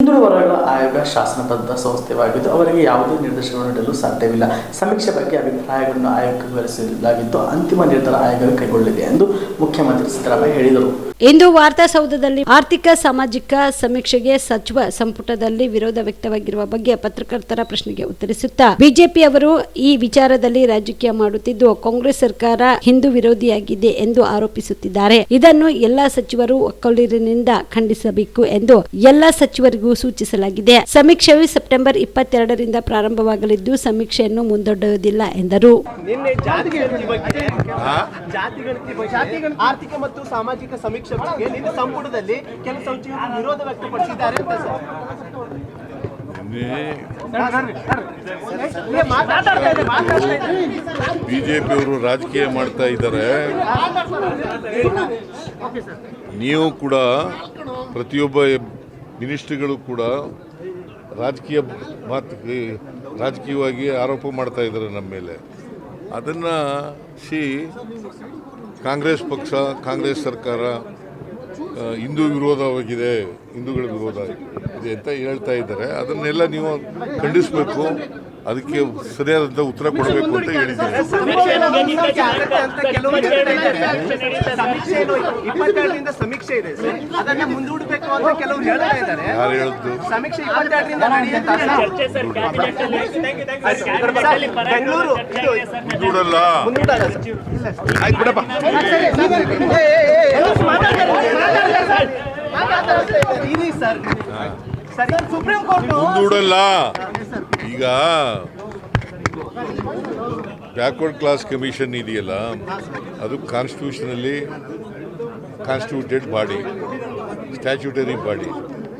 എന്തൊരു പറയുക ಆಯೋಗ ಶಾಸನಬದ್ಧ ಸಂಸ್ಥೆವಾಗಿದ್ದು ಅವರಿಗೆ ಯಾವುದೇ ನಿರ್ದೇಶನವನ್ನು ನೀಡಲು ಸಾಧ್ಯವಿಲ್ಲ. ಸಮೀಕ್ಷೆ ಬಗ್ಗೆ ಅಭಿಪ್ರಾಯಗಳನ್ನು ಆಯೋಗಕ್ಕೆ ವಿವರಿಸಲಾಗಿದ್ದು, ಅಂತಿಮ ನಿರ್ಧಾರ ಆಯೋಗ ಕೈಗೊಳ್ಳಲಿದೆ ಎಂದು ಮುಖ್ಯಮಂತ್ರಿ ಸಿದ್ದರಾಮಯ್ಯ ಹೇಳಿದರು. ಇಂದು ವಾರ್ತಾಸೌಧದಲ್ಲಿ ಆರ್ಥಿಕ, ಸಾಮಾಜಿಕ ಸಮೀಕ್ಷೆಗೆ ಸಚಿವ ಸಂಪುಟದಲ್ಲಿ ವಿರೋಧ ವ್ಯಕ್ತವಾಗಿರುವ ಬಗ್ಗೆ ಪತ್ರಕರ್ತರ ಪ್ರಶ್ನೆಗೆ ಉತ್ತರಿಸುತ್ತಾ, ಬಿಜೆಪಿ ಅವರು ಈ ವಿಚಾರದಲ್ಲಿ ರಾಜಕೀಯ ಮಾಡುತ್ತಿದ್ದು, ಕಾಂಗ್ರೆಸ್ ಸರ್ಕಾರ ಹಿಂದೂ ವಿರೋಧಿಯಾಗಿದೆ ಎಂದು ಆರೋಪಿಸುತ್ತಿದ್ದಾರೆ. ಇದನ್ನು ಎಲ್ಲಾ ಸಚಿವರು ಒಕ್ಕಲಿರಿನಿಂದ ಖಂಡಿಸಬೇಕು ಎಂದು ಎಲ್ಲಾ ಸಚಿವರಿಗೂ ಸೂಚಿಸಲಾಗಿದೆ. ಸಮೀಕ್ಷೆಯು ಸೆಪ್ಟೆಂಬರ್ ಇಪ್ಪತ್ತೆರಡರಿಂದ ಪ್ರಾರಂಭವಾಗಲಿದ್ದು ಸಮೀಕ್ಷೆಯನ್ನು ಮುಂದೊಡ್ಡುವುದಿಲ್ಲ ಎಂದರು. ಆರ್ಥಿಕ ಮತ್ತು ಸಾಮಾಜಿಕ ಸಮೀಕ್ಷೆ ಬಗ್ಗೆ ನಿನ್ನೆ ಸಂಪುಟದಲ್ಲಿ ಕೆಲ ಸಚಿವರು ವಿರೋಧ ವ್ಯಕ್ತಪಡಿಸಿದ್ದಾರೆ ಅಂತ ಸರ್. ಏ, ಮಾತಾಡ್ತಾ ಇದ್ದಾರೆ, ಮಾತಾಡ್ತಾ ಇದ್ದಾರೆ. ಬಿಜೆಪಿಯವರು ರಾಜಕೀಯ ಮಾಡ್ತಾ ಇದ್ದಾರೆ. ನೀವು ಕೂಡ ಪ್ರತಿಯೊಬ್ಬ ಮಿನಿಸ್ಟ್ರಿಗಳು ಕೂಡ ರಾಜಕೀಯ ಮಾತು ರಾಜಕೀಯವಾಗಿ ಆರೋಪ ಮಾಡ್ತಾ ಇದ್ದಾರೆ ನಮ್ಮ ಮೇಲೆ. ಅದನ್ನು ಸಿ ಕಾಂಗ್ರೆಸ್ ಪಕ್ಷ, ಕಾಂಗ್ರೆಸ್ ಸರ್ಕಾರ ಹಿಂದೂ ವಿರೋಧವಾಗಿದೆ, ಹಿಂದೂಗಳ ವಿರೋಧ ಇದೆ ಅಂತ ಹೇಳ್ತಾ ಇದ್ದಾರೆ. ಅದನ್ನೆಲ್ಲ ನೀವು ಖಂಡಿಸಬೇಕು. ಅದಕ್ಕೆ ಸರಿಯಾದಂಥ ಉತ್ತರ ಕೊಡಬೇಕು ಅಂತ ಇಪ್ಪತ್ತೆರಡರಿಂದ ಸಮೀಕ್ಷೆ ಇದೆ ಸರ್ ಅದನ್ನ ಮುಂದೂಡಬೇಕು ಅಂತ ಕೆಲವರು ಹೇಳ್ತಾ ಇದ್ದಾರೆ ಯಾರು ಹೇಳಿದ್ದು ಸಮೀಕ್ಷೆ ಇಪ್ಪತ್ತೆರಡರಿಂದ ನಡೆಯುತ್ತಾ ಸರ್? ಬೆಂಗಳೂರು. ಆಯ್ತು ಬಿಡಪ್ಪ ಮುಂದೂಡಲ್ಲ ಈಗ ಬ್ಯಾಕ್ವರ್ಡ್ ಕ್ಲಾಸ್ ಕಮಿಷನ್ ಇದೆಯಲ್ಲ? ಅದು ಕಾನ್ಸ್ಟಿಟ್ಯೂಷನಲ್ಲಿ ಕಾನ್ಸ್ಟಿಟ್ಯೂಟೆಡ್ ಬಾಡಿ ಸ್ಟ್ಯಾಚ್ಯೂಟರಿ ಬಾಡಿ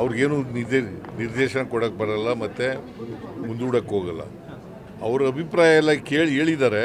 ಅವ್ರಿಗೇನು ನಿರ್ದೇ, ನಿರ್ದೇಶನ ಕೊಡೋಕ್ಕೆ ಬರಲ್ಲ ಮತ್ತು ಮುಂದೂಡಕ್ಕೆ ಹೋಗಲ್ಲ. ಅವ್ರ ಅಭಿಪ್ರಾಯ ಎಲ್ಲ ಕೇಳಿ ಹೇಳಿದ್ದಾರೆ.